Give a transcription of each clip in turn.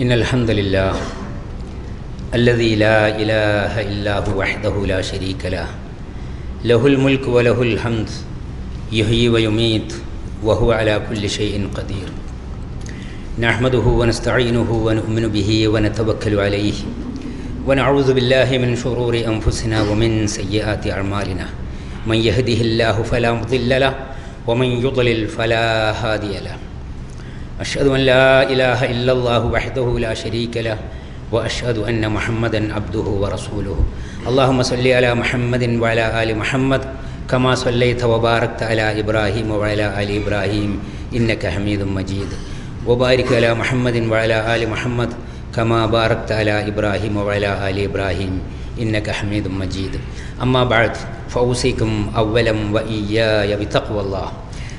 إن الحمد لله الذي لا إله إلا هو وحده لا شريك له. له الملك وله الحمد. يحيي ويميت وهو على كل شيء قدير. نحمده ونستعينه ونؤمن به ونتوكل عليه. ونعوذ بالله من شرور أنفسنا ومن سيئات أعمالنا. من يهده الله فلا مضل له ومن يضلل فلا هادي له. أشهد أن لا إله إلا الله وحده لا شريك له وأشهد أن محمدا عبده ورسوله اللهم صل على محمد وعلى آل محمد كما صليت وباركت على إبراهيم وعلى آل إبراهيم إنك حميد مجيد وبارك على محمد وعلى آل محمد كما باركت على إبراهيم وعلى آل إبراهيم إنك حميد مجيد أما بعد فأوصيكم أولا وإياي بتقوى الله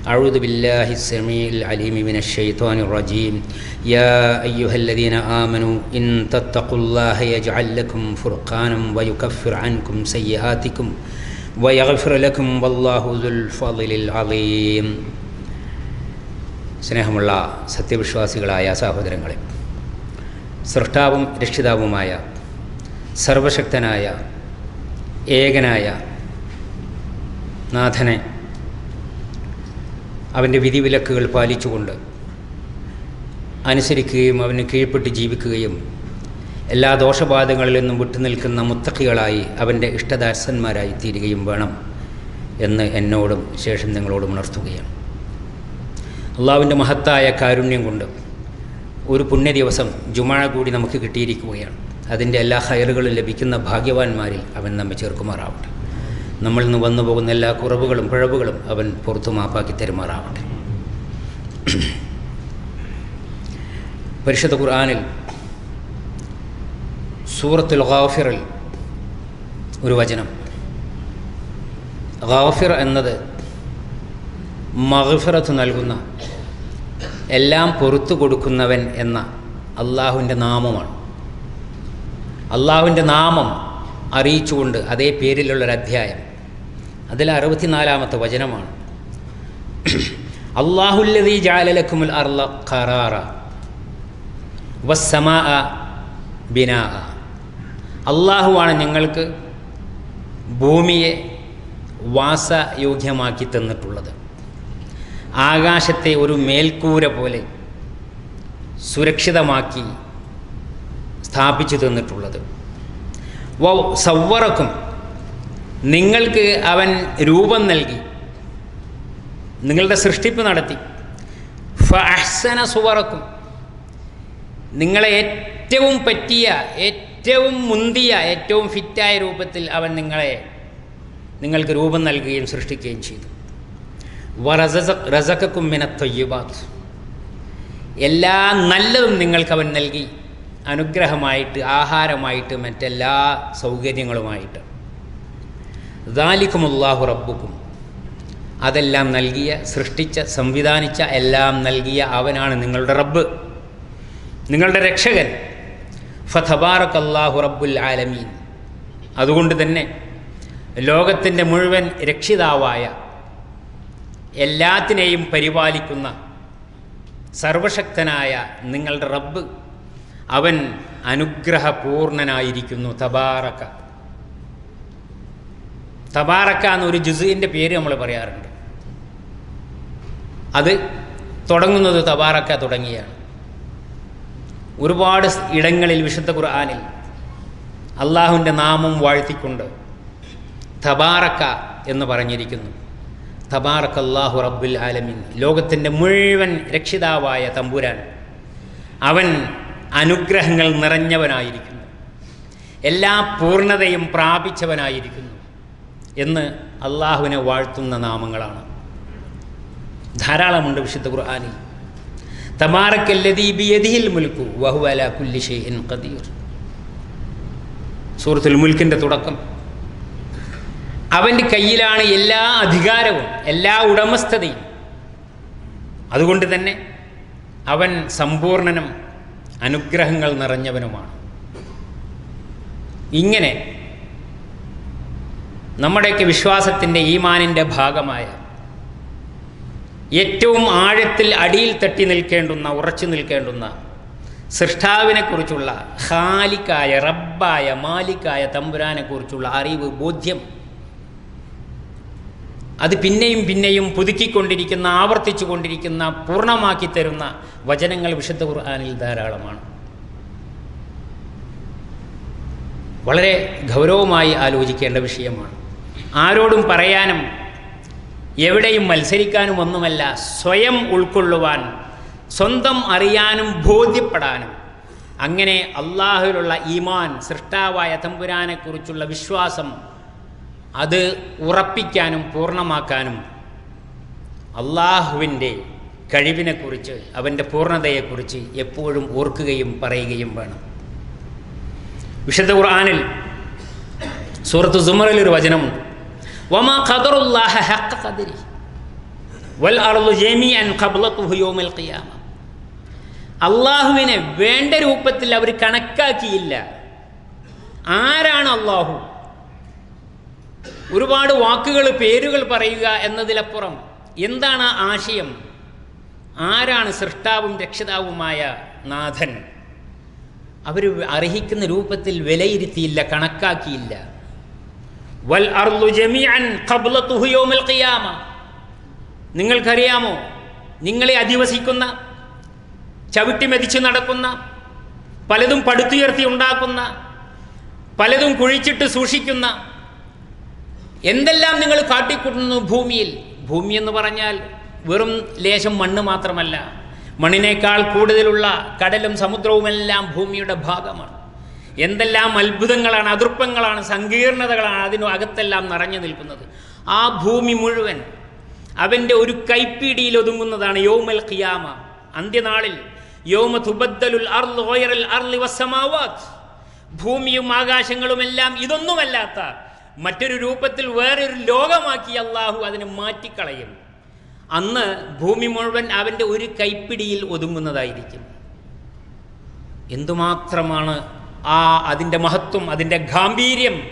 أعوذ بالله السميع العليم من الشيطان الرجيم يا أيها الذين آمنوا إن تتقوا الله يجعل لكم فرقانا ويكفر عنكم سيئاتكم ويغفر لكم والله ذو الفضل العظيم സ്നേഹമുള്ള സത്യവിശ്വാസികളായ സഹോദരങ്ങളെ സൃഷ്ടാവും രക്ഷിതാവുമായ സർവശക്തനായ ഏകനായ നാഥനെ അവന്റെ വിധിവിലക്കുകൾ പാലിച്ചുകൊണ്ട് അനുസരിക്കുകയും അവന് കീഴ്പ്പെട്ട് ജീവിക്കുകയും എല്ലാ ദോഷബാധകളിൽ നിന്നും വിട്ടുനിൽക്കുന്ന മുത്തക്കികളായി അവന്റെ ഇഷ്ടദാസന്മാരായി തീരുകയും വേണം എന്ന് എന്നോടും ശേഷം നിങ്ങളോടും ഉണർത്തുകയാണ്. അള്ളാവിന്റെ മഹത്തായ കാരുണ്യം കൊണ്ട് ഒരു പുണ്യ ദിവസം ജുമാഴ കൂടി നമുക്ക് കിട്ടിയിരിക്കുകയാണ്. അതിന്റെ എല്ലാ ഹയറുകളും ലഭിക്കുന്ന ഭാഗ്യവാന്മാരിൽ അവൻ നമ്മെ ചേർക്കുമാറാവട്ടെ. നമ്മളിൽ നിന്ന് വന്നു പോകുന്ന എല്ലാ കുറവുകളും പിഴവുകളും അവൻ പുറത്തു മാപ്പാക്കി തരുമാറാവട്ടെ. പരിശുദ്ധ ഖുർആാനിൽ സൂറത്തുൽ ഗാഫിറിൽ ഒരു വചനം. ഗാഫിർ എന്നത് മഹഫിറത്ത് നൽകുന്ന എല്ലാം പൊറത്തു കൊടുക്കുന്നവൻ എന്ന അള്ളാഹുവിന്റെ നാമമാണ്. അള്ളാഹുവിന്റെ നാമം അറിയിച്ചുകൊണ്ട് അതേ പേരിലുള്ളൊരു അധ്യായം അതിൽ അറുപത്തിനാലാമത്തെ വചനമാണ്. അള്ളാഹുല്ലതി ജാലലക്കുമുൽ അർല ഖറാറ വസ്സമാ ബിനാ അള്ളാഹുവാണ് നിങ്ങൾക്ക് ഭൂമിയെ വാസയോഗ്യമാക്കി തന്നിട്ടുള്ളത്. ആകാശത്തെ ഒരു മേൽക്കൂര പോലെ സുരക്ഷിതമാക്കി സ്ഥാപിച്ചു തന്നിട്ടുള്ളത്. വ സവ്വറക്കും നിങ്ങൾക്ക് അവൻ രൂപം നൽകി. നിങ്ങളുടെ സൃഷ്ടിപ്പ് നടത്തി. ഫഅഹ്സന സുവറക്കും. നിങ്ങളെ ഏറ്റവും പറ്റിയ ഏറ്റവും മുന്തിയ ഏറ്റവും ഫിറ്റായ രൂപത്തിൽ അവൻ നിങ്ങളെ നിങ്ങൾക്ക് രൂപം നൽകുകയും സൃഷ്ടിക്കുകയും ചെയ്തു. റസക്കും മിനത്തൊയ്യുബാത്ത് എല്ലാ നല്ലതും നിങ്ങൾക്ക് അവൻ നൽകി. അനുഗ്രഹമായിട്ട് ആഹാരമായിട്ട് മറ്റെല്ലാ സൗകര്യങ്ങളുമായിട്ട്. ദാലിക്കുമുല്ലാഹു റബ്ബുക്കും. അതെല്ലാം നൽകിയ സൃഷ്ടിച്ച സംവിധാനിച്ച എല്ലാം നൽകിയ അവനാണ് നിങ്ങളുടെ റബ്ബ്. നിങ്ങളുടെ രക്ഷകൻ. ഫതബാറക് അള്ളാഹു റബ്ബുൽ ആലമീൻ. അതുകൊണ്ട് തന്നെ ലോകത്തിന്റെ മുഴുവൻ രക്ഷിതാവായ എല്ലാത്തിനെയും പരിപാലിക്കുന്ന സർവശക്തനായ നിങ്ങളുടെ റബ്ബ് അവൻ അനുഗ്രഹപൂർണനായിരിക്കുന്നു. തബാറക്ക. തബാറക്ക എന്നൊരു ജുസുവിന്റെ പേര് നമ്മൾ പറയാറുണ്ട്. അത് തുടങ്ങുന്നത് തബാറക്ക തുടങ്ങിയാണ്. ഒരുപാട് ഇടങ്ങളിൽ വിശുദ്ധ ഖുർആാനിൽ അള്ളാഹുവിന്റെ നാമം വാഴ്ത്തിക്കൊണ്ട് തബാറക്ക എന്ന് പറഞ്ഞിരിക്കുന്നു. തബാറക്ക് അള്ളാഹു റബ്ബുൽ ആലമിൻ. ലോകത്തിന്റെ മുഴുവൻ രക്ഷിതാവായ തമ്പുരാൻ അവൻ അനുഗ്രഹങ്ങൾ നിറഞ്ഞവനായിരിക്കുന്നു. എല്ലാ പൂർണതയും പ്രാപിച്ചവനായിരിക്കുന്നു. എന്ന് അള്ളാഹുവിനെ വാഴ്ത്തുന്ന നാമങ്ങളാണ്. ധാരാളമുണ്ട് വിശുദ്ധ ഖുർആാനിൽ. തമാറക്കല്ലദീബിയതിഹിൽ മുൽക്കു വഹുവല കുല്ലി എൻ ഖദീർ. സൂറത്തുൽ മുൽക്കിന്റെ തുടക്കം. അവന്റെ കയ്യിലാണ് എല്ലാ അധികാരവും എല്ലാ ഉടമസ്ഥതയും. അതുകൊണ്ട് തന്നെ അവൻ സമ്പൂർണനും അനുഗ്രഹങ്ങൾ നിറഞ്ഞവനുമാണ്. ഇങ്ങനെ നമ്മുടെയൊക്കെ വിശ്വാസത്തിന്റെ ഈമാനിന്റെ ഭാഗമായ ഏറ്റവും ആഴത്തിൽ അടിയിൽ തട്ടി നിൽക്കേണ്ടുന്ന ഉറച്ചു നിൽക്കേണ്ടുന്ന സൃഷ്ടാവിനെക്കുറിച്ചുള്ള ഹാലിക്കായ റബ്ബായ മാലിക്കായ തമ്പുരാനെക്കുറിച്ചുള്ള അറിവ് ബോധ്യം അത് പിന്നെയും പിന്നെയും പുതുക്കിക്കൊണ്ടിരിക്കുന്ന ആവർത്തിച്ചു കൊണ്ടിരിക്കുന്ന പൂർണമാക്കി തരുന്ന വചനങ്ങൾ വിശുദ്ധ ഖുർആാനിൽ ധാരാളമാണ്. വളരെ ഗൗരവമായി ആലോചിക്കേണ്ട വിഷയമാണ്. ആരോടും പറയാനും എവിടെയും മത്സരിക്കാനും ഒന്നുമല്ല സ്വയം ഉൾക്കൊള്ളുവാൻ സ്വന്തം അറിയാനും ബോധ്യപ്പെടാനും. അങ്ങനെ അള്ളാഹുവിലുള്ള ഈമാൻ സൃഷ്ടാവായ തമ്പുരാനെക്കുറിച്ചുള്ള വിശ്വാസം അത് ഉറപ്പിക്കാനും പൂർണമാക്കാനും അള്ളാഹുവിന്റെ കഴിവിനെക്കുറിച്ച് അവന്റെ പൂർണതയെക്കുറിച്ച് എപ്പോഴും ഓർക്കുകയും പറയുകയും വേണം. വിശുദ്ധ ഖുർആാനിൽ സൂറത്ത് സുമറിൽ ഒരു വചനമുണ്ട്. വമാ ഖദറുല്ലാഹ ഹഖ ഖദരി വൽ അർളു ജമീഅൻ ഖബ്ലതുഹു യൗമൽ ഖിയാമ അള്ളാഹുവിനെ വേണ്ട രൂപത്തിൽ അവർ കണക്കാക്കിയില്ല. ആരാണ് അള്ളാഹു? ഒരുപാട് വാക്കുകൾ പേരുകൾ പറയുക എന്നതിലപ്പുറം എന്താണ് ആശയം? ആരാണ് സൃഷ്ടാവും രക്ഷിതാവുമായ നാഥൻ? അവർ അർഹിക്കുന്ന രൂപത്തിൽ വിലയിരുത്തിയില്ല കണക്കാക്കിയില്ല. നിങ്ങൾക്കറിയാമോ? നിങ്ങളെ അധിവസിക്കുന്ന ചവിട്ടി മെതിച്ച് നടക്കുന്ന പലതും പടുത്തുയർത്തി ഉണ്ടാക്കുന്ന പലതും കുഴിച്ചിട്ട് സൂക്ഷിക്കുന്ന എന്തെല്ലാം നിങ്ങൾ കാട്ടിക്കൂട്ടുന്നു ഭൂമിയിൽ? ഭൂമി എന്ന് പറഞ്ഞാൽ വെറും ലേശം മണ്ണ് മാത്രമല്ല. മണ്ണിനേക്കാൾ കൂടുതലുള്ള കടലും സമുദ്രവുമെല്ലാം ഭൂമിയുടെ ഭാഗമാണ്. എന്തെല്ലാം അത്ഭുതങ്ങളാണ് അതൃപ്പങ്ങളാണ് സങ്കീർണതകളാണ് അതിനു അകത്തെല്ലാം നിറഞ്ഞു നിൽക്കുന്നത്. ആ ഭൂമി മുഴുവൻ അവന്റെ ഒരു കൈപ്പിടിയിൽ ഒതുങ്ങുന്നതാണ് യോമൽ ഖിയാമ. അന്ത്യനാളിൽ യോമ തുബദ്ദലുൽ അർലു ഗൈറൽ അർലി വസ്സമാവാത്ത് ഭൂമിയും ആകാശങ്ങളുമെല്ലാം ഇതൊന്നുമല്ലാത്ത മറ്റൊരു രൂപത്തിൽ വേറൊരു ലോകമാക്കി അള്ളാഹു അതിനെ മാറ്റിക്കളയും. അന്ന് ഭൂമി മുഴുവൻ അവന്റെ ഒരു കൈപ്പിടിയിൽ ഒതുങ്ങുന്നതായിരിക്കും. എന്തുമാത്രമാണ് ആ അതിന്റെ മഹത്വം അതിന്റെ ഗാംഭീര്യം.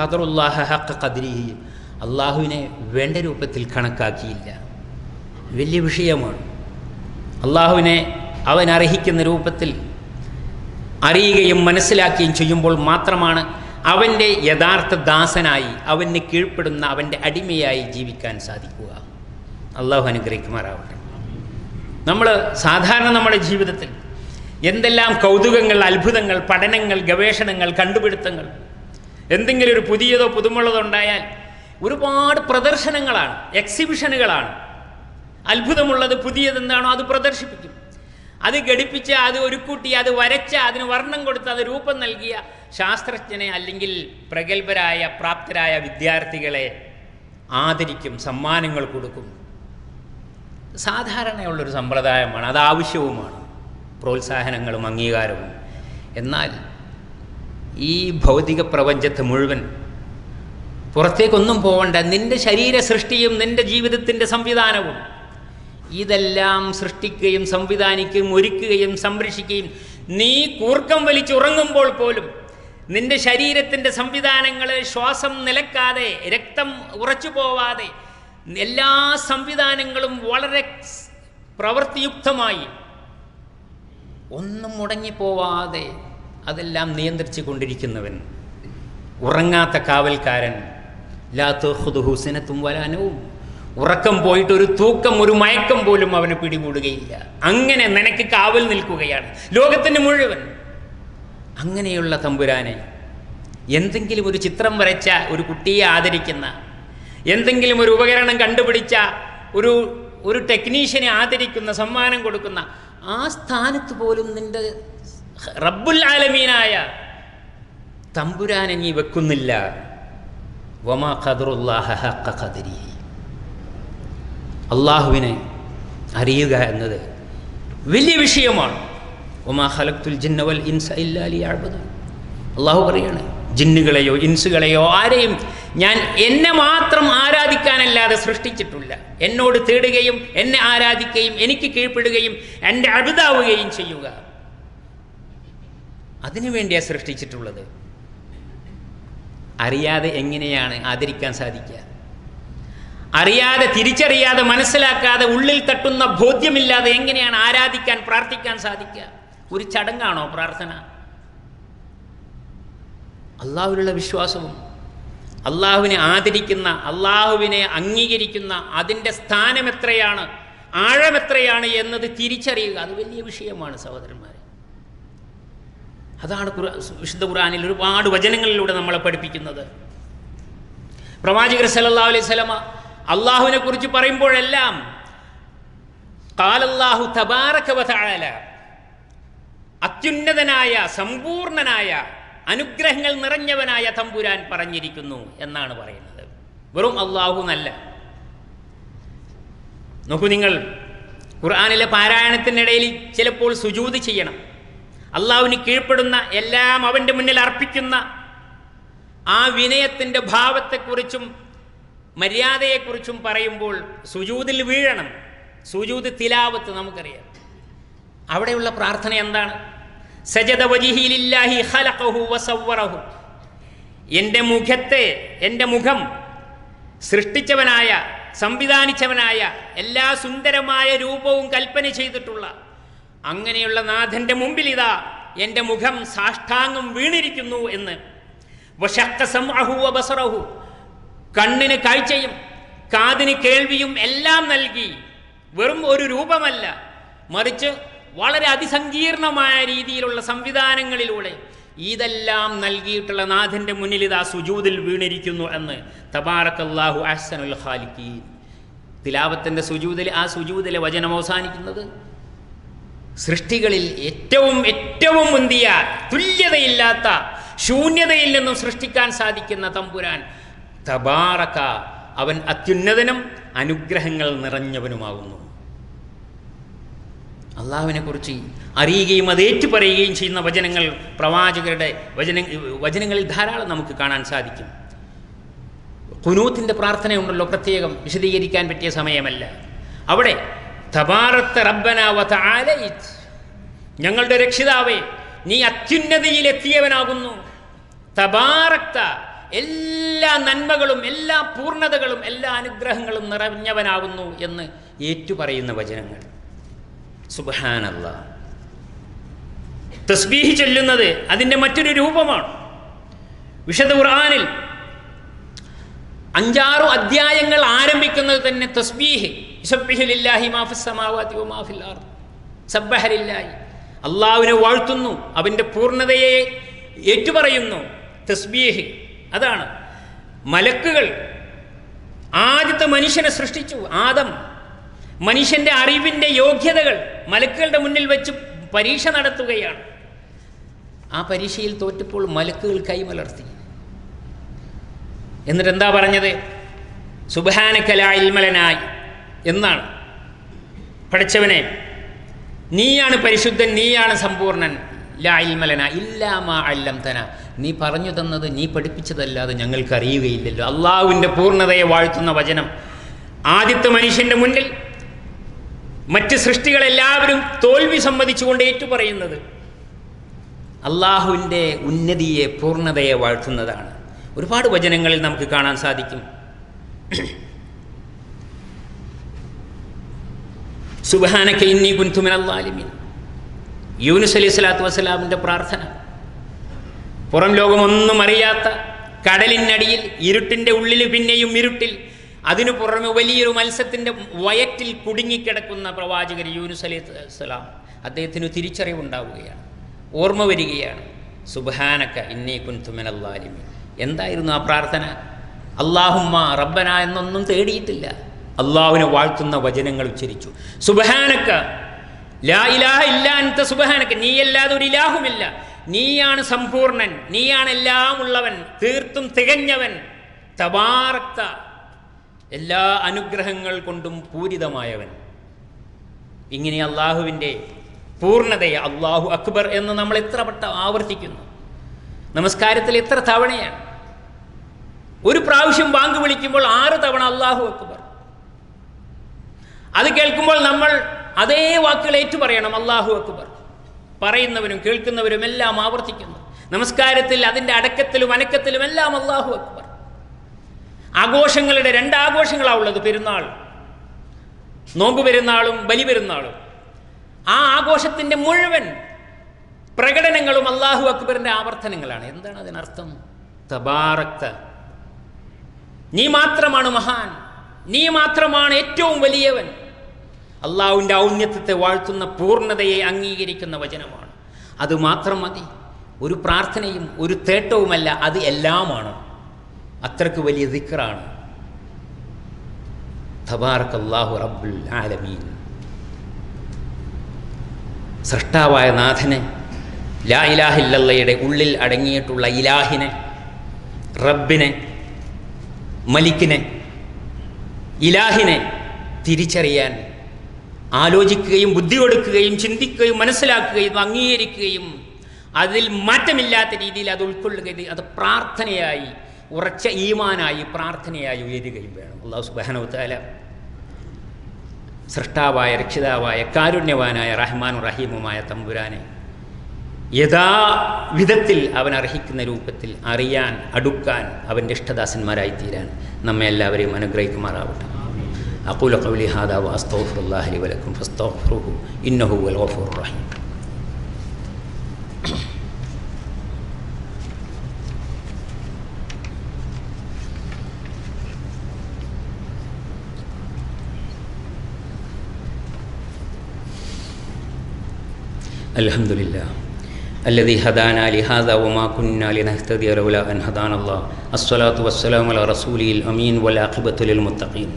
ഖദറുല്ലാഹ അള്ളാഹുവിനെ വേണ്ട രൂപത്തിൽ കണക്കാക്കിയില്ല. വലിയ വിഷയമാണ്. അള്ളാഹുവിനെ അവൻ അർഹിക്കുന്ന രൂപത്തിൽ അറിയുകയും മനസ്സിലാക്കുകയും ചെയ്യുമ്പോൾ മാത്രമാണ് അവന്റെ യഥാർത്ഥ ദാസനായി അവന് കീഴ്പ്പെടുന്ന അവന്റെ അടിമയായി ജീവിക്കാൻ സാധിക്കുക. അള്ളാഹു അനുഗ്രഹിക്കുമാറാവട്ടെ. നമ്മൾ സാധാരണ നമ്മുടെ ജീവിതത്തിൽ എന്തെല്ലാം കൗതുകങ്ങൾ അത്ഭുതങ്ങൾ പഠനങ്ങൾ ഗവേഷണങ്ങൾ കണ്ടുപിടുത്തങ്ങൾ. എന്തെങ്കിലും ഒരു പുതിയതോ പുതുമുള്ളതോ ഉണ്ടായാൽ ഒരുപാട് പ്രദർശനങ്ങളാണ് എക്സിബിഷനുകളാണ് അത്ഭുതമുള്ളത് പുതിയതെന്താണോ അത് പ്രദർശിപ്പിക്കും. അത് ഘടിപ്പിച്ച അത് ഒരുക്കൂട്ടി അത് വരച്ച അതിന് വർണം കൊടുത്ത് അത് രൂപം നൽകിയ ശാസ്ത്രജ്ഞനെ അല്ലെങ്കിൽ പ്രഗത്ഭരായ പ്രാപ്തരായ വിദ്യാർത്ഥികളെ ആദരിക്കും സമ്മാനങ്ങൾ കൊടുക്കും. സാധാരണയുള്ളൊരു സമ്പ്രദായമാണ് അത് ആവശ്യവുമാണ്. പ്രോത്സാഹനങ്ങളും അംഗീകാരവും. എന്നാൽ ഈ ഭൗതിക പ്രപഞ്ചത്തെ മുഴുവൻ പുറത്തേക്കൊന്നും പോകണ്ട നിന്റെ ശരീര സൃഷ്ടിയും നിന്റെ ജീവിതത്തിന്റെ സംവിധാനവും ഇതെല്ലാം സൃഷ്ടിക്കുകയും സംവിധാനിക്കുകയും ഒരുക്കുകയും സംരക്ഷിക്കുകയും നീ കൂർക്കം വലിച്ചുറങ്ങുമ്പോൾ പോലും നിന്റെ ശരീരത്തിന്റെ സംവിധാനങ്ങളെ ശ്വാസം നിലക്കാതെ രക്തം ഉറച്ചു പോവാതെ എല്ലാ സംവിധാനങ്ങളും വളരെ പ്രവൃത്തിയുക്തമായി ഒന്നും മുടങ്ങിപ്പോവാതെ അതെല്ലാം നിയന്ത്രിച്ചു കൊണ്ടിരിക്കുന്നവൻ. ഉറങ്ങാത്ത കാവൽക്കാരൻ. ലാത്തോ ഹുദുഹുസിനത്തും വരാനവും ഉറക്കം പോയിട്ട് ഒരു തൂക്കം ഒരു മയക്കം പോലും അവന് പിടികൂടുകയില്ല. അങ്ങനെ നിനക്ക് കാവൽ നിൽക്കുകയാണ്. ലോകത്തിന് മുഴുവൻ. അങ്ങനെയുള്ള തമ്പുരാനെ എന്തെങ്കിലും ഒരു ചിത്രം വരച്ച ഒരു കുട്ടിയെ ആദരിക്കുന്ന എന്തെങ്കിലും ഒരു ഉപകരണം കണ്ടുപിടിച്ച ഒരു ഒരു ടെക്നീഷ്യനെ ആദരിക്കുന്ന സമ്മാനം കൊടുക്കുന്ന ആ സ്ഥാനത്ത് പോലും നിന്റെ റബ്ബുൽ ആലമീനായ തമ്പുരാനെ നീ വെക്കുന്നില്ല. വമാ ഖദറുല്ലാഹ അള്ളാഹുവിനെ അറിയുക എന്നത് വലിയ വിഷയമാണ്. ഒമാ ഹലക്തുൽ ജിന്നവൽ ഇൻസ ഇല്ലാലി അഴുപത് അള്ളാഹു പറയാണ് ജിന്നുകളെയോ ഇൻസുകളെയോ ആരെയും ഞാൻ എന്നെ മാത്രം ആരാധിക്കാനല്ലാതെ സൃഷ്ടിച്ചിട്ടില്ല. എന്നോട് തേടുകയും എന്നെ ആരാധിക്കുകയും എനിക്ക് കീഴ്പ്പെടുകയും എന്റെ അഴുതാവുകയും ചെയ്യുക. അതിനു വേണ്ടിയാണ് സൃഷ്ടിച്ചിട്ടുള്ളത്. അറിയാതെ എങ്ങനെയാണ് ആദരിക്കാൻ സാധിക്കുക? അറിയാതെ തിരിച്ചറിയാതെ മനസ്സിലാക്കാതെ ഉള്ളിൽ തട്ടുന്ന ബോധ്യമില്ലാതെ എങ്ങനെയാണ് ആരാധിക്കാൻ പ്രാർത്ഥിക്കാൻ സാധിക്കുക? ഒരു ചടങ്ങാണോ പ്രാർത്ഥന? അള്ളാഹുവിലുള്ള വിശ്വാസവും അള്ളാഹുവിനെ ആദരിക്കുന്ന അള്ളാഹുവിനെ അംഗീകരിക്കുന്ന അതിന്റെ സ്ഥാനം എത്രയാണ് ആഴം എത്രയാണ് എന്നത് തിരിച്ചറിയുക അത് വലിയ വിഷയമാണ് സഹോദരന്മാരെ. അതാണ് വിശുദ്ധ ഖുർആനിൽ ഒരുപാട് വചനങ്ങളിലൂടെ നമ്മളെ പഠിപ്പിക്കുന്നത്. പ്രവാചകർ സല്ലല്ലാഹു അലൈഹി സ്വലമ അള്ളാഹുവിനെ കുറിച്ച് പറയുമ്പോഴെല്ലാം കാലല്ലാഹു തബാറക വതആല അത്യുന്നതനായ സമ്പൂർണനായ അനുഗ്രഹങ്ങൾ നിറഞ്ഞവനായ തമ്പുരാൻ പറഞ്ഞിരിക്കുന്നു എന്നാണ് പറയുന്നത്. വെറും അള്ളാഹു നല്ല നോക്കൂ നിങ്ങൾ ഖുർആാനിലെ പാരായണത്തിനിടയിൽ ചിലപ്പോൾ സുജൂത് ചെയ്യണം. അള്ളാഹുവിന് കീഴ്പ്പെടുന്ന എല്ലാം അവന്റെ മുന്നിൽ അർപ്പിക്കുന്ന ആ വിനയത്തിന്റെ ഭാവത്തെക്കുറിച്ചും മര്യാദയെക്കുറിച്ചും പറയുമ്പോൾ സുജൂതിൽ വീഴണം. സുജൂത് തിലാവത്ത് നമുക്കറിയാം. അവിടെയുള്ള പ്രാർത്ഥന എന്താണ്? സജദ വജിഹിലില്ലാഹി ഖലഖഹു വസവ്വറഹു. എന്റെ മുഖത്തെ എന്റെ മുഖം സൃഷ്ടിച്ചവനായ സംവിധാനിച്ചവനായ എല്ലാ സുന്ദരമായ രൂപവും കൽപ്പന ചെയ്തിട്ടുള്ള അങ്ങനെയുള്ള നാഥന്റെ മുമ്പിൽ ഇതാ എന്റെ മുഖം സാഷ്ടാംഗം വീണിരിക്കുന്നു എന്ന്. കണ്ണിന് കാഴ്ചയും കാതിന് കേൾവിയും എല്ലാം നൽകി. വെറും ഒരു രൂപമല്ല മറിച്ച് വളരെ അതിസങ്കീർണമായ രീതിയിലുള്ള സംവിധാനങ്ങളിലൂടെ ഇതെല്ലാം നൽകിയിട്ടുള്ള നാഥന്റെ മുന്നിൽ ഇതാ സുജൂതിൽ വീണിരിക്കുന്നു എന്ന് തബാറക്കല്ലാഹു അഹ്സനുൽ ഖാലിക്കീൻ തിലാവത്തിന്റെ സുജൂതിൽ ആ സുജൂതിലെ വചനം അവസാനിക്കുന്നത് സൃഷ്ടികളിൽ ഏറ്റവും ഏറ്റവും മുന്തിയ തുല്യതയില്ലാത്ത ശൂന്യതയിൽ നിന്നും സൃഷ്ടിക്കാൻ സാധിക്കുന്ന തമ്പുരാൻ തബാറക്ക അവൻ അത്യുന്നതനും അനുഗ്രഹങ്ങൾ നിറഞ്ഞവനുമാകുന്നു. അള്ളാഹുവിനെ കുറിച്ച് അറിയുകയും അത് ഏറ്റുപറയുകയും ചെയ്യുന്ന വചനങ്ങൾ പ്രവാചകരുടെ വചന വചനങ്ങളിൽ ധാരാളം നമുക്ക് കാണാൻ സാധിക്കും. കുനൂത്തിന്റെ പ്രാർത്ഥനയുണ്ടല്ലോ പ്രത്യേകം വിശദീകരിക്കാൻ പറ്റിയ സമയമല്ല. അവിടെ ഞങ്ങളുടെ രക്ഷിതാവേ നീ അത്യുന്നതിയിലെത്തിയവനാകുന്നു. തബാറക്ത എല്ലാ നന്മകളും എല്ലാ പൂർണതകളും എല്ലാ അനുഗ്രഹങ്ങളും നിറഞ്ഞവനാകുന്നു എന്ന് ഏറ്റുപറയുന്ന വചനങ്ങൾ. സുബഹാനല്ല. തസ്ബീഹ് ചൊല്ലുന്നത് അതിന്റെ മറ്റൊരു രൂപമാണ്. വിശദ ഖുർആാനിൽ അഞ്ചാറു അധ്യായങ്ങൾ ആരംഭിക്കുന്നത് തന്നെ തസ്ബീഹ്. അള്ളാഹുവിനെ വാഴ്ത്തുന്നു അവന്റെ പൂർണതയെ ഏറ്റുപറയുന്നു. തസ്ബീഹ് അതാണ്. മലക്കുകൾ ആദ്യത്തെ മനുഷ്യനെ സൃഷ്ടിച്ചു ആദം. മനുഷ്യന്റെ അറിവിന്റെ യോഗ്യതകൾ മലക്കുകളുടെ മുന്നിൽ വെച്ച് പരീക്ഷ നടത്തുകയാണ്. ആ പരീക്ഷയിൽ തോറ്റപ്പോൾ മലക്കുകൾ കൈമലർത്തി എന്നിട്ട് എന്താ പറഞ്ഞത്? സുബാനക്കലായിൽമലനായി എന്നാണ്. പഠിച്ചവനെ നീയാണ് പരിശുദ്ധൻ നീയാണ് സമ്പൂർണൻ. ലാ ഇൽമലന ഇല്ലാമാ അല്ലം തന നീ പറഞ്ഞു തന്നത് നീ പഠിപ്പിച്ചതല്ലാതെ ഞങ്ങൾക്ക് അറിയുകയില്ലല്ലോ അള്ളാഹുവിന്റെ പൂർണതയെ വാഴ്ത്തുന്ന വചനം ആദ്യത്തെ മനുഷ്യന്റെ മുന്നിൽ മറ്റ് സൃഷ്ടികളെല്ലാവരും തോൽവി സമ്മതിച്ചുകൊണ്ട് ഏറ്റുപറയുന്നത് അള്ളാഹുവിന്റെ ഉന്നതിയെ പൂർണതയെ വാഴ്ത്തുന്നതാണ്. ഒരുപാട് വചനങ്ങളിൽ നമുക്ക് കാണാൻ സാധിക്കും. സുബാനക്ക ഇന്നി കുൻതുമിനല്ലാലിമീൻ യൂനുസ് അലൈഹി സ്വലാത്തു വസ്സലാമിന്റെ പ്രാർത്ഥന. പുറം ലോകമൊന്നും അറിയാത്ത കടലിനടിയിൽ ഇരുട്ടിന്റെ ഉള്ളിൽ പിന്നെയും ഇരുട്ടിൽ അതിനു പുറമെ വലിയൊരു മത്സ്യത്തിന്റെ വയറ്റിൽ കുടുങ്ങിക്കിടക്കുന്ന പ്രവാചകർ യൂനുസ് അലൈഹി സ്വലാം അദ്ദേഹത്തിന് തിരിച്ചറിവുണ്ടാവുകയാണ്. ഓർമ്മ വരികയാണ്. സുബാനക്ക ഇന്നേ കുൻതുമിനല്ലാലിമീൻ എന്തായിരുന്നു ആ പ്രാർത്ഥന? അള്ളാഹുമ്മ റബ്ബന എന്നൊന്നും തേടിയിട്ടില്ല. അള്ളാഹുവിനെ വാഴ്ത്തുന്ന വചനങ്ങൾ ഉച്ചരിച്ചു. സുബഹാനക്ക ലാ ഇലാഹ ഇല്ല അൻത സുബഹാനക്ക നീയല്ലാതെ ഒരു ഇലാഹുമില്ല. നീയാണ് സമ്പൂർണൻ നീയാണ് എല്ലാം ഉള്ളവൻ തീർത്തും തികഞ്ഞവൻ. തബാറക്ത എല്ലാ അനുഗ്രഹങ്ങൾ കൊണ്ടും പൂരിതമായവൻ. ഇങ്ങനെ അള്ളാഹുവിന്റെ പൂർണതയെ അള്ളാഹു അക്ബർ എന്ന് നമ്മൾ എത്ര വട്ടം ആവർത്തിക്കുന്നു. നമസ്കാരത്തിൽ എത്ര തവണയാണ്. ഒരു പ്രാവശ്യം ബാങ്ക് വിളിക്കുമ്പോൾ ആറ് തവണ അള്ളാഹു അക്ബർ. അത് കേൾക്കുമ്പോൾ നമ്മൾ അതേ വാക്കുകൾ ഏറ്റു പറയണം അള്ളാഹു അക്ബർ. പറയുന്നവരും കേൾക്കുന്നവരും എല്ലാം ആവർത്തിക്കുന്നു. നമസ്കാരത്തിൽ അതിന്റെ അടക്കത്തിലും അനക്കത്തിലും എല്ലാം അള്ളാഹു അക്ബർ. ആഘോഷങ്ങളുടെ രണ്ട് ഉള്ളത് പെരുന്നാൾ. നോമ്പ് പെരുന്നാളും ബലി പെരുന്നാളും. ആ ആഘോഷത്തിന്റെ മുഴുവൻ പ്രകടനങ്ങളും അള്ളാഹു അക്ബറിന്റെ ആവർത്തനങ്ങളാണ്. എന്താണ് അതിനർത്ഥം? തബാറക്ത നീ മാത്രമാണ് മഹാൻ. നീ മാത്രമാണ് ഏറ്റവും വലിയവൻ. അള്ളാഹുവിന്റെ ഔന്നത്യത്തെ വാഴ്ത്തുന്ന പൂർണതയെ അംഗീകരിക്കുന്ന വചനമാണ്. അത് മാത്രം മതി. ഒരു പ്രാർത്ഥനയും ഒരു തേട്ടവുമല്ല അത് എല്ലാമാണ്. അത്രയ്ക്ക് വലിയ ദിക്റാണ്. തബാറക് അള്ളാഹു റബ്ബുൽ ആലമീൻ. സൃഷ്ടാവായ നാഥനെ ലാ ഇലാഹില്ലയുടെ ഉള്ളിൽ അടങ്ങിയിട്ടുള്ള ഇലാഹിനെ റബ്ബിനെ മലിക്കിനെ ഇലാഹിനെ തിരിച്ചറിയാൻ ആലോചിക്കുകയും ബുദ്ധി കൊടുക്കുകയും ചിന്തിക്കുകയും മനസ്സിലാക്കുകയും അംഗീകരിക്കുകയും അതിൽ മാറ്റമില്ലാത്ത രീതിയിൽ അത് ഉൾക്കൊള്ളുകയും അത് പ്രാർത്ഥനയായി ഉറച്ച ഈമാനായി പ്രാർത്ഥനയായി ഉയരുകയും വേണം. അള്ളാഹു സുബാനവത്താല സൃഷ്ടാവായ രക്ഷിതാവായ കാരുണ്യവാനായ റഹ്മാൻ റഹീമുമായ തമ്പുരാനെ യഥാവിധത്തിൽ അവൻ അർഹിക്കുന്ന രൂപത്തിൽ അറിയാൻ അടുക്കാൻ അവന്റെ ഇഷ്ടദാസന്മാരായി തീരാൻ നമ്മെ എല്ലാവരെയും അനുഗ്രഹിക്കുമാറാവട്ടെ. അഖൂല ഖൗലി ഹാദാ വലക്കും ഫസ്തഗ്ഫിറുഹു ഇന്നഹു ഹുവൽ ഗഫൂറുർ റഹീം. അലഹമില്ല അല്ലദി ഹദാന അലി ഹദാ കുഞ്ഞാലിഹദാനുള്ള അസ്വലാത്തു വസ്സലാം അല റസൂലിൽ അമീൻ വല അഖിബത്തുലിൽ മുത്തഖീൻ.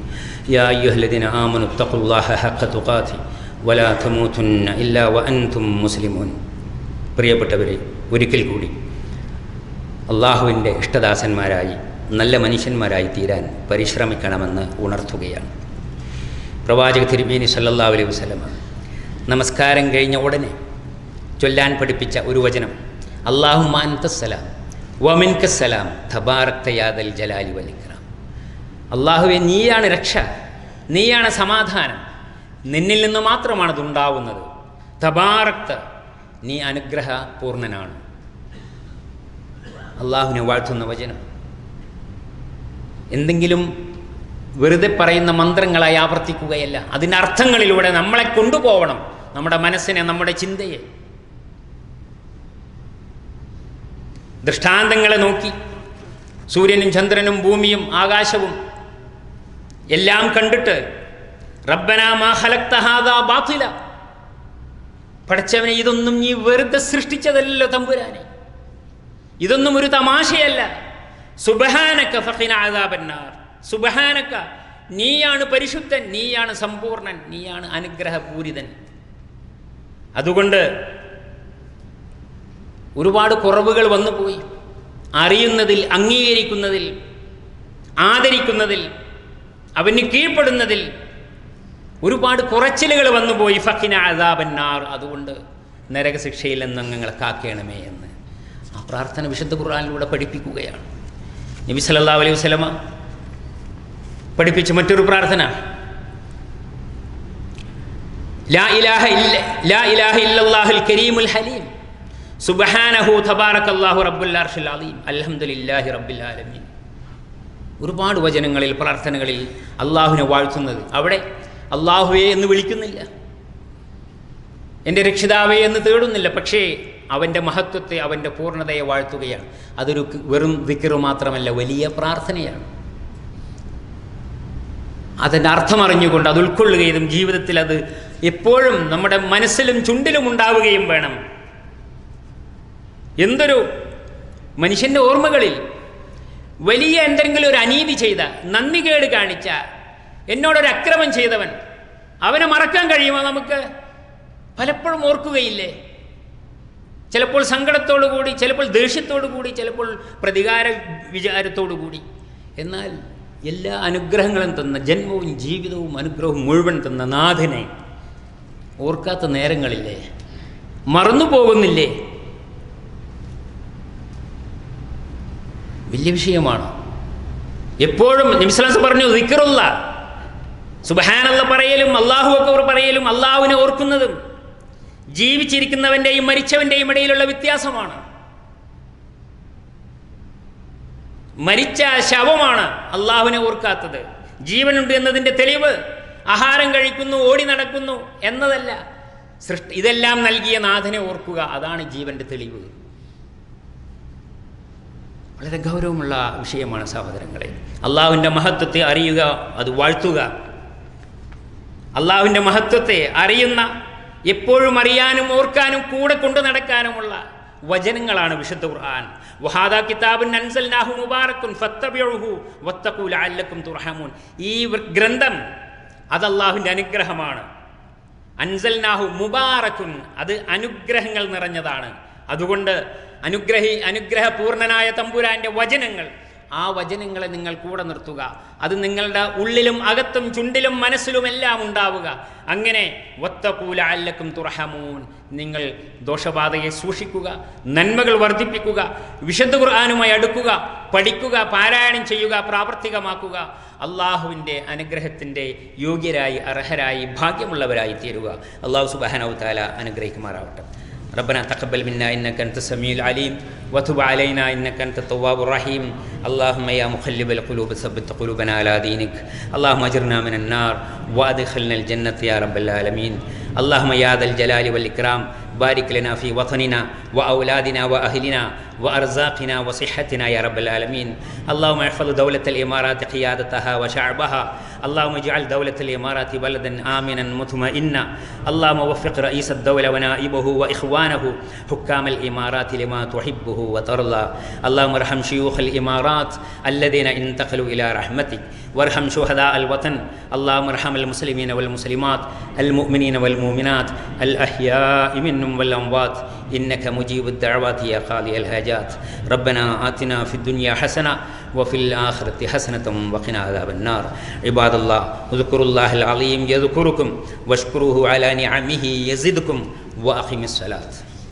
യാ അയ്യുഹലദിന ആമനു തഖുല്ലാഹ ഹഖ തുഖാതി വല തമൂതുന്ന ഇല്ലാ വഅൻതും മുസ്ലിമൂൻ. പ്രിയപ്പെട്ടവരെ ഒരിക്കൽ കൂടി അള്ളാഹുവിന്റെ ഇഷ്ടദാസന്മാരായി നല്ല മനുഷ്യന്മാരായി തീരാൻ പരിശ്രമിക്കണമെന്ന് ഉണർത്തുകയാണ്. പ്രവാചക തിരുമേനി സല്ലല്ലാ അലൈഹി വസല്ലം നമസ്കാരം കഴിഞ്ഞ ഉടനെ ചൊല്ലാൻ പഠിപ്പിച്ച ഒരു വചനം. അള്ളാഹു മാൻതസ്സലാം വമിൻകസ്സലാം തബാറക്തയാദൽ ജലാലി വലിക്കറാം അള്ളാഹുവെ നീയാണ് രക്ഷ നീയാണ് സമാധാനം. നിന്നിൽ നിന്ന് മാത്രമാണ് അതുണ്ടാവുന്നത് തബാറക്ത നീ അനുഗ്രഹ പൂർണനാണ്. അള്ളാഹുവിനെ വാഴ്ത്തുന്ന വചനം. എന്തെങ്കിലും വെറുതെ പറയുന്ന മന്ത്രങ്ങളായി ആവർത്തിക്കുകയല്ല. അതിന്റെ അർത്ഥങ്ങളിലൂടെ നമ്മളെ കൊണ്ടുപോകണം നമ്മുടെ മനസ്സിനെ നമ്മുടെ ചിന്തയെ. ദൃഷ്ടാന്തങ്ങളെ നോക്കി. സൂര്യനും ചന്ദ്രനും ഭൂമിയും ആകാശവും എല്ലാം കണ്ടിട്ട് റബ്ബനാ പഠിച്ചവനെ ഇതൊന്നും നീ വെറുതെ സൃഷ്ടിച്ചതല്ലോ തമ്പുരാനെ. ഇതൊന്നും ഒരു തമാശയല്ല. സുബഹാനക്ക ഫഖിന അദാബന്നാർ. സുബഹാനക്ക നീയാണ് പരിശുദ്ധൻ നീയാണ് സമ്പൂർണൻ നീയാണ് അനുഗ്രഹപൂരിതൻ. അതുകൊണ്ട് ഒരുപാട് കുറവുകൾ വന്നുപോയി അറിയുന്നതിൽ അംഗീകരിക്കുന്നതിൽ ആദരിക്കുന്നതിൽ അവന് കീഴ്പ്പെടുന്നതിൽ ഒരുപാട് കുറച്ചിലുകൾ വന്നുപോയി ഫക്കിന അദാബന്നാർ. അതുകൊണ്ട് നരകശിക്ഷയിൽ നിന്ന് അംഗങ്ങളെ കാക്കണമേ എന്ന്. ആ പ്രാർത്ഥന വിശുദ്ധ ഖുർആാനിലൂടെ പഠിപ്പിക്കുകയാണ്. നബി സല്ലല്ലാഹു അലൈഹി വസല്ലമ പഠിപ്പിച്ച മറ്റൊരു പ്രാർത്ഥന. ലാ ഇലാഹ ഇല്ല ലാ ഇലാഹ ഇല്ലല്ലാഹുൽ കരീമുൽ ഹലീം. സുബ്ഹാനഹു തബാറക് അള്ളാഹു അർഷിൽ അലീം അൽഹംദുലില്ലാഹി റബ്ബിൽ ആലമീൻ. ഒരുപാട് വചനങ്ങളിൽ പ്രാർത്ഥനകളിൽ അള്ളാഹുവിനെ വാഴ്ത്തുന്നത്. അവിടെ അള്ളാഹുവെ എന്ന് വിളിക്കുന്നില്ല. എന്റെ രക്ഷിതാവേ എന്ന് തേടുന്നില്ല. പക്ഷേ അവന്റെ മഹത്വത്തെ അവന്റെ പൂർണതയെ വാഴ്ത്തുകയാണ്. അതൊരു വെറും ദിക്കറ് മാത്രമല്ല വലിയ പ്രാർത്ഥനയാണ്. അതിന്റെ അർത്ഥം അറിഞ്ഞുകൊണ്ട് അത് ഉൾക്കൊള്ളുകയും ജീവിതത്തിൽ അത് എപ്പോഴും നമ്മുടെ മനസ്സിലും ചുണ്ടിലും ഉണ്ടാവുകയും വേണം. എന്തൊരു മനുഷ്യന്റെ ഓർമ്മകളിൽ വലിയ എന്തെങ്കിലും ഒരു അനീതി ചെയ്ത നന്ദികേട് കാണിച്ച എന്നോടൊരു അക്രമം ചെയ്തവൻ അവനെ മറക്കാൻ കഴിയുമോ നമുക്ക്? പലപ്പോഴും ഓർക്കുകയില്ലേ? ചിലപ്പോൾ സങ്കടത്തോടു കൂടി ചിലപ്പോൾ ദേഷ്യത്തോടു കൂടി ചിലപ്പോൾ പ്രതികാര വിചാരത്തോടു കൂടി. എന്നാൽ എല്ലാ അനുഗ്രഹങ്ങളും തന്ന ജന്മവും ജീവിതവും അനുഗ്രഹവും മുഴുവൻ തന്ന നാഥനെ ഓർക്കാത്ത നേരങ്ങളില്ലേ? മറന്നു പോകുന്നില്ലേ വലിയ വിഷയമാണ്? എപ്പോഴും നിമിസ്ലാസ് പറഞ്ഞു ദിക്കറുള്ള സുബഹാനല്ല പറയലും അള്ളാഹു അക്ബർ പറയലും അള്ളാഹുവിനെ ഓർക്കുന്നതും ജീവിച്ചിരിക്കുന്നവന്റെയും മരിച്ചവന്റെയും ഇടയിലുള്ള വ്യത്യാസമാണ്. മരിച്ച ശവമാണ് അള്ളാഹുവിനെ ഓർക്കാത്തത്. ജീവനുണ്ട് എന്നതിന്റെ തെളിവ് ആഹാരം കഴിക്കുന്നു ഓടി നടക്കുന്നു എന്നതല്ല. സൃഷ്ടി ഇതെല്ലാം നൽകിയ നാഥനെ ഓർക്കുക അതാണ് ജീവന്റെ തെളിവ്. വളരെ ഗൗരവമുള്ള വിഷയമാണ് സഹോദരങ്ങളെ. അള്ളാഹുവിന്റെ മഹത്വത്തെ അറിയുക അത് വാഴ്ത്തുക. അള്ളാഹുവിന്റെ മഹത്വത്തെ അറിയുന്ന എപ്പോഴും അറിയാനും ഓർക്കാനും കൂടെ കൊണ്ടു നടക്കാനുമുള്ള വചനങ്ങളാണ് വിശുദ്ധ ഖുർആൻ. വഹാദ കിതാബുൻ അൻസൽനാഹു മുബാറക്കുൻ ഫത്തബിഉഹു വത്തഖൂ തുർഹമൂൻ. ഈ ഗ്രന്ഥം അത് അള്ളാഹുവിന്റെ അനുഗ്രഹമാണ്. അൻസൽനാഹു മുബാറക്കുൻ അത് അനുഗ്രഹങ്ങൾ നിറഞ്ഞതാണ്. അതുകൊണ്ട് അനുഗ്രഹി അനുഗ്രഹപൂർണനായ തമ്പുരാന്റെ വചനങ്ങൾ. ആ വചനങ്ങളെ നിങ്ങൾ കൂടെ നിർത്തുക. അത് നിങ്ങളുടെ ഉള്ളിലും അകത്തും ചുണ്ടിലും മനസ്സിലും എല്ലാം ഉണ്ടാവുക. അങ്ങനെ വത്തക്കൂല അല്ലക്കും തുറഹമൂൻ നിങ്ങൾ ദോഷബാധയെ സൂക്ഷിക്കുക നന്മകൾ വർദ്ധിപ്പിക്കുക വിശുദ്ധ ഖുർആാനുമായി അടുക്കുക പഠിക്കുക പാരായണം ചെയ്യുക പ്രാവർത്തികമാക്കുക. അള്ളാഹുവിന്റെ അനുഗ്രഹത്തിന്റെ യോഗ്യരായി അർഹരായി ഭാഗ്യമുള്ളവരായി തീരുക. അള്ളാഹു സുബാനവ് താല അനുഗ്രഹിക്കുമാറാവട്ടെ. ربنا تقبل منا إنك أنت السميع العليم وتب علينا إنك أنت التواب الرحيم. اللهم يا مقلب القلوب ثبت قلوبنا على دينك. اللهم اجرنا من النار وأدخلنا الجنة يا رب العالمين. اللهم يا ذا الجلال والإكرام بارك لنا في وطننا وأولادنا وأهلنا وأرزاقنا وصحتنا يا رب العالمين. اللهم احفظ دولة الإمارات قيادتها وشعبها. اللهم اجعل دولة الإمارات بلدا آمنا مطمئنا. اللهم وفق رئيس الدولة ونائبه وإخوانه حكام الإمارات لما تحبه وترضى. اللهم ارحم شيوخ الإمارات الذين انتقلوا إلى رحمتك. وارحم شهداء الوطن. اللهم ارحم المسلمين والمسلمات المؤمنين والمؤمنات الأحياء منهم. والأموات إنك مجيب الدعوات يا قاضي الحاجات ربنا آتنا في الدنيا حسنة وفي الآخرة حسنة وقنا عذاب النار. عباد الله اذكروا الله العظيم يذكركم واشكروه على نعمه يزدكم وأقم الصلاة.